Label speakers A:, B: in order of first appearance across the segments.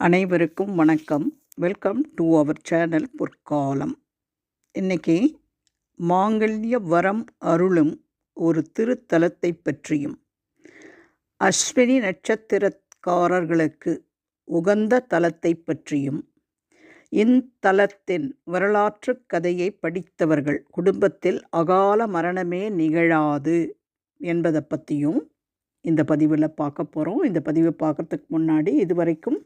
A: அனைவருக்கும் வணக்கம். Welcome to our channel பொற்காலம். இன்றைக்கி மாங்கல்ய வரம் அருளும் ஒரு திருத்தலத்தை பற்றியும் அஸ்வினி நட்சத்திரக்காரர்களுக்கு உகந்த தலத்தை பற்றியும் இத்தலத்தின் வரலாற்று கதையை படித்தவர்கள் குடும்பத்தில் அகால மரணமே நிகழாது என்பதை பற்றியும் இந்த பதிவில் பார்க்க போகிறோம் இந்த பதிவை பார்க்குறதுக்கு முன்னாடி இதுவரைக்கும்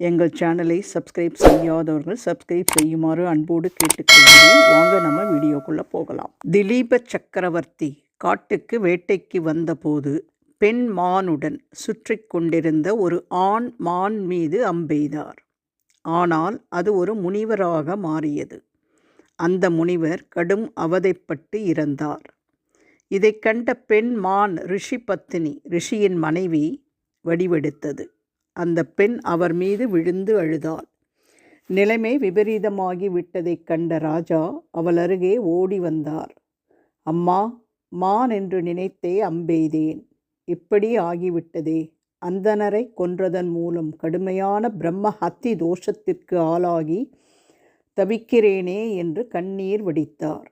A: எங்கள் சேனலை சப்ஸ்கிரைப் செய்யாதவர்கள் சப்ஸ்கிரைப் செய்யுமாறு அன்போடு கேட்டுக்கொள்கிறேன். வாங்க நம்ம வீடியோக்குள்ளே போகலாம். திலீப சக்கரவர்த்தி காட்டுக்கு வேட்டைக்கு வந்தபோது பெண் மானுடன் சுற்றி கொண்டிருந்த ஒரு ஆண் மான் மீது அம்பெய்தார். ஆனால் அது ஒரு முனிவராக மாறியது. அந்த முனிவர் கடும் அவதைப்பட்டு இறந்தார். இதை கண்ட பெண் மான் ரிஷி பத்தினி ரிஷியின் மனைவி வடிவெடுத்தது. அந்த பெண் அவர் மீது விழுந்து அழுதாள். நிலைமை விபரீதமாகி விட்டதைக் கண்ட ராஜா அவள் அருகே ஓடி வந்தார். அம்மா மான் என்று நினைத்தே அம்பெய்தேன். இப்படி ஆகிவிட்டதே. அந்தனரை கொன்றதன் மூலம் கடுமையான பிரம்ம ஹத்தி தோஷத்திற்கு ஆளாகி தவிக்கிறேனே என்று கண்ணீர் வடித்தார்.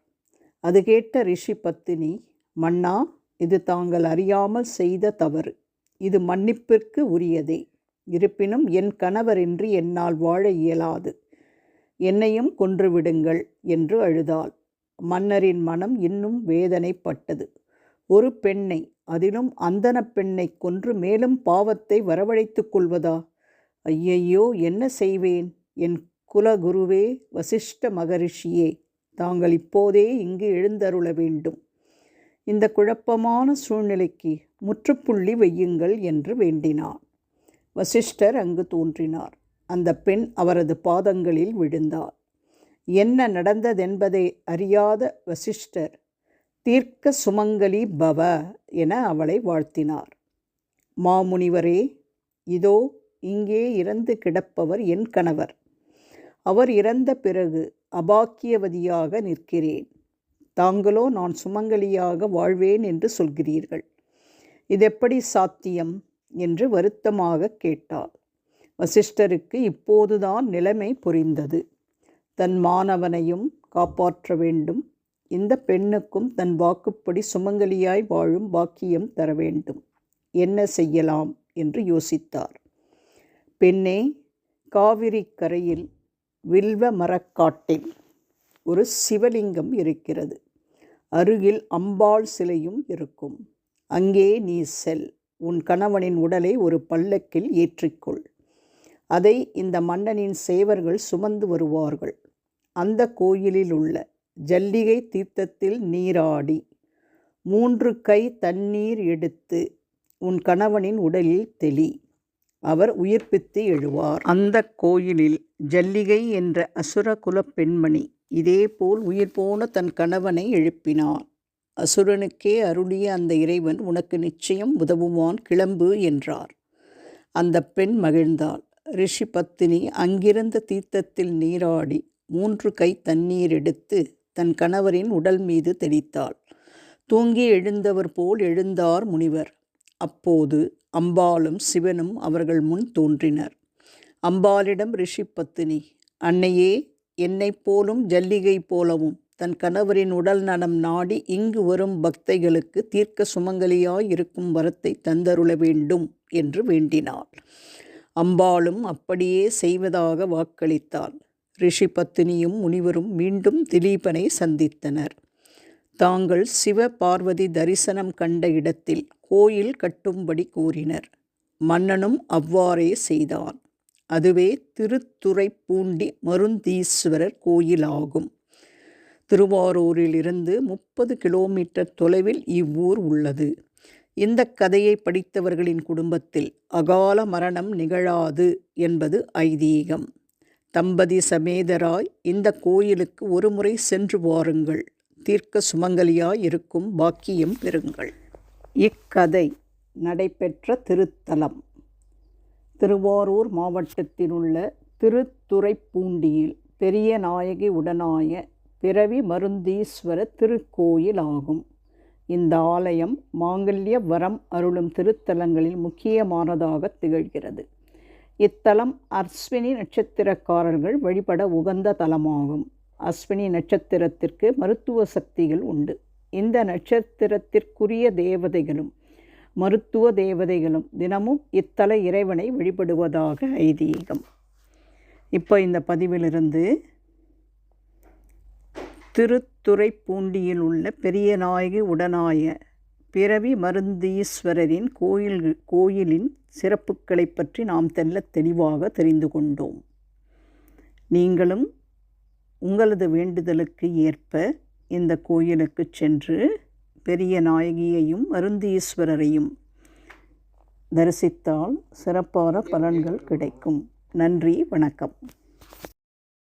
A: அது கேட்ட ரிஷி பத்தினி மன்னா இது தாங்கள் அறியாமல் செய்த தவறு. இது மன்னிப்பிற்கு உரியதே. இருப்பினும் என் கணவரின்றி என்னால் வாழ இயலாது. என்னையும் கொன்றுவிடுங்கள் என்று அழுதாள். மன்னரின் மனம் இன்னும் வேதனைப்பட்டது. ஒரு பெண்ணை அதிலும் அந்தன பெண்ணை கொன்று மேலும் பாவத்தை வரவழைத்துக் கொள்வதா? ஐயையோ என்ன செய்வேன்? என் குலகுருவே வசிஷ்ட மகரிஷியே தாங்கள் இப்போதே இங்கு எழுந்தருள வேண்டும். இந்த குழப்பமான சூழ்நிலைக்கு முற்றுப்புள்ளி வையுங்கள் என்று வேண்டினான் வசிஷ்டர் அங்கு தோன்றினார். அந்த பெண் அவரது பாதங்களில் விழுந்தார் என்ன நடந்ததென்பதை அறியாத வசிஷ்டர் தீர்க்க சுமங்கலி பவ என அவளை வாழ்த்தினார். மாமுனிவரே இதோ இங்கே இறந்து கிடப்பவர் என் கணவர். அவர் இறந்த பிறகு அபாக்கியவதியாக நிற்கிறேன். தாங்களோ நான் சுமங்கலியாக வாழ்வேன் என்று சொல்கிறீர்கள். இதெப்படி சாத்தியம்? என்று வருத்தமாக கேட்டாள். வசிஷ்டருக்கு இப்போதுதான் நிலைமை புரிந்தது. தன் மாணவனையும் காப்பாற்ற வேண்டும். இந்த பெண்ணுக்கும் தன் வாக்குப்படி சுமங்கலியாய் வாழும் பாக்கியம் தர வேண்டும். என்ன செய்யலாம்? என்று யோசித்தார். பெண்ணே காவிரி கரையில் வில்வ மரக்காட்டில் ஒரு சிவலிங்கம் இருக்கிறது. அருகில் அம்பாள் சிலையும் இருக்கும். அங்கே நீ செல். உன் கணவனின் உடலை ஒரு பல்லக்கில் ஏற்றிக்கொள். அதை இந்த மன்னனின் சேவர்கள் சுமந்து வருவார்கள். அந்த கோயிலில் உள்ள ஜல்லிகை தீர்த்தத்தில் நீராடி மூன்று கை தண்ணீர் எடுத்து உன் கணவனின் உடலில் தெளி. அவர் உயிர்ப்பித்து எழுவார். அந்த கோயிலில் ஜல்லிகை என்ற அசுரகுல பெண்மணி இதேபோல் உயிர் போன தன் கணவனை எழுப்பினார் அசுரனுக்கே அருளிய அந்த இறைவன் உனக்கு நிச்சயம் உதவுவான் கிளம்பு என்றார். அந்த பெண் மகிழ்ந்தாள். ரிஷி பத்தினி அங்கிருந்த தீர்த்தத்தில் நீராடி மூன்று கை தண்ணீர் எடுத்து தன் கணவரின் உடல் மீது தெளித்தாள். தூங்கி எழுந்தவர் போல் எழுந்தார் முனிவர். அப்போது அம்பாளும் சிவனும் அவர்கள் முன் தோன்றினர். அம்பாளிடம் ரிஷி பத்தினி அன்னையே என்னைப் போலும் ஜல்லிகை போலவும் தன் கணவரின் உடல் நலம் நாடி இங்கு வரும் பக்தைகளுக்கு தீர்க்க சுமங்கலியாய் இருக்கும் வரத்தை தந்தருள வேண்டும் என்று வேண்டினாள். அம்பாளும் அப்படியே செய்வதாக வாக்களித்தாள். ரிஷி பத்தினியும் முனிவரும் மீண்டும் திலீபனை சந்தித்தனர். தாங்கள் சிவ பார்வதி தரிசனம் கண்ட இடத்தில் கோயில் கட்டும்படி கூறினர். மன்னனும் அவ்வாறே செய்தான். அதுவே திருத்துறைப்பூண்டி மருந்தீஸ்வரர் கோயிலாகும். திருவாரூரிலிருந்து முப்பது கிலோமீட்டர் தொலைவில் இவ்வூர் உள்ளது. இந்த கதையை படித்தவர்களின் குடும்பத்தில் அகால மரணம் நிகழாது என்பது ஐதீகம். தம்பதி சமேதராய் இந்த கோயிலுக்கு ஒருமுறை சென்று வாருங்கள். தீர்க்க சுமங்கலியாய் இருக்கும் பாக்கியம் பெறுங்கள். இக்கதை நடைபெற்ற திருத்தலம். திருவாரூர் மாவட்டத்தில் உள்ள திருத்துறைப்பூண்டியில் பெரிய நாயகி உடனாய பிறவி மருந்தீஸ்வர திருக்கோயில் ஆகும் இந்த ஆலயம் மாங்கல்ய வரம் அருளும் திருத்தலங்களில் முக்கியமானதாக திகழ்கிறது. இத்தலம் அஸ்வினி நட்சத்திரக்காரர்கள் வழிபட உகந்த தலமாகும். அஸ்வினி நட்சத்திரத்திற்கு மருத்துவ சக்திகள் உண்டு. இந்த நட்சத்திரத்திற்குரிய தேவதைகளும் மருத்துவ தேவதைகளும் தினமும் இத்தல இறைவனை வழிபடுவதாக ஐதீகம். இப்போ இந்த பதிவிலிருந்து திருத்துறைப்பூண்டியில் உள்ள பெரியநாயகி உடனாய பிறவி மருந்தீஸ்வரரின் கோயில் கோயிலின் சிறப்புகளை பற்றி நாம் தெல்ல தெளிவாக தெரிந்து கொண்டோம். நீங்களும் உங்களது வேண்டுதலுக்கு ஏற்ப இந்த கோயிலுக்கு சென்று பெரிய நாயகியையும் மருந்தீஸ்வரரையும் தரிசித்தால் சிறப்பான பலன்கள் கிடைக்கும். நன்றி வணக்கம்.